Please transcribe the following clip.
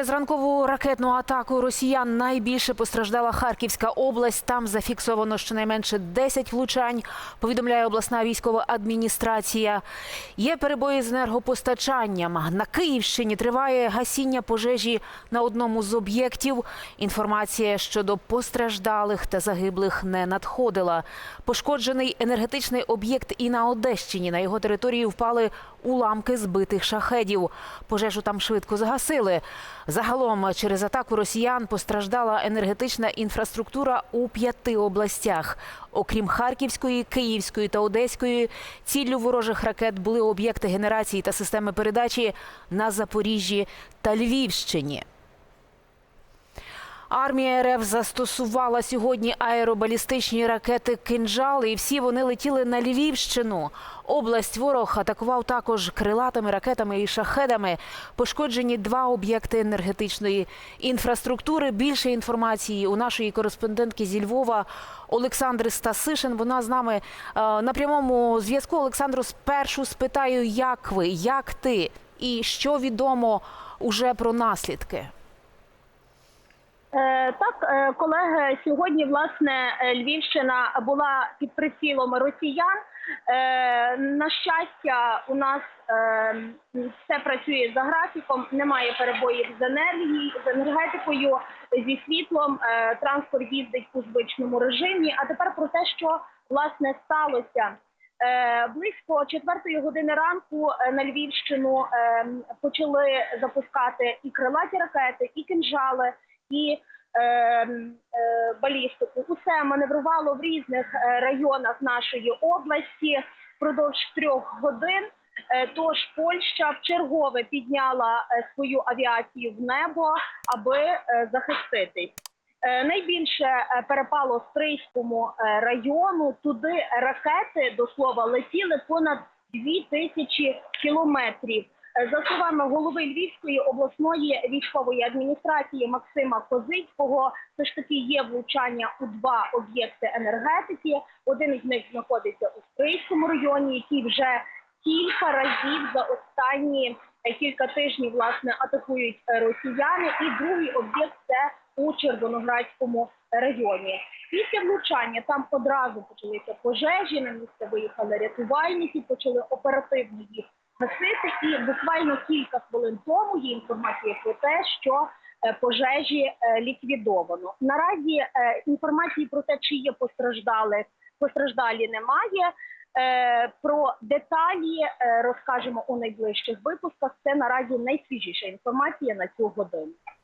Через ранкову ракетну атаку росіян найбільше постраждала Харківська область. Там зафіксовано щонайменше 10 влучань. Повідомляє обласна військова адміністрація. Є перебої з енергопостачанням. На Київщині триває гасіння пожежі на одному з об'єктів. Інформація щодо постраждалих та загиблих не надходила. Пошкоджений енергетичний об'єкт і на Одещині. На його території впали уламки збитих шахедів. Пожежу там швидко загасили. Загалом через атаку росіян постраждала енергетична інфраструктура у п'яти областях. Окрім Харківської, Київської та Одеської, ціллю ворожих ракет були об'єкти генерації та системи передачі на Запоріжжі та Львівщині. Армія РФ застосувала сьогодні аеробалістичні ракети «Кинжал» і всі вони летіли на Львівщину. Область ворог атакував також крилатими ракетами і шахедами. Пошкоджені два об'єкти енергетичної інфраструктури. Більше інформації у нашої кореспондентки зі Львова Олександри Стасишин. Вона з нами е, на прямому зв'язку. Олександру, спершу спитаю, як ви, як ти і що відомо уже про наслідки. Е, Так, е, колеги, сьогодні власне е, Львівщина була під прицілом росіян. На щастя, у нас все працює за графіком, немає перебоїв з енергією, з енергетикою, зі світлом. Транспорт їздить у звичному режимі. А тепер про те, що власне сталося. Близько четвертої години ранку на Львівщину почали запускати і крилаті ракети, і кинжали, і е, е, балістику. Усе маневрувало в різних е, районах нашої області впродовж трьох годин. Е, Тож Польща вчергове підняла е, свою авіацію в небо, аби захиститись. Найбільше перепало Стрийському району. Туди ракети до слова летіли понад дві тисячі кілометрів. Е, За словами голови Львівської обласної військової адміністрації Максима Козицького, все ж таки є влучання у два об'єкти енергетики. Один із них знаходиться у Стрийському районі, який вже кілька разів за останні е, кілька тижнів власне атакують е, росіяни. І другий об'єкт це у Червоноградському районі. Після влучання там одразу почалися пожежі. На місце виїхали рятувальники, почали оперативно їх гасити. І буквально кілька хвилин тому є інформація про те, що е, пожежі е, ліквідовано. Наразі е, інформації про те, чи є постраждали, постраждалі немає. Про деталі розкажемо у найближчих випусках. Це наразі найсвіжіша інформація на цю годину.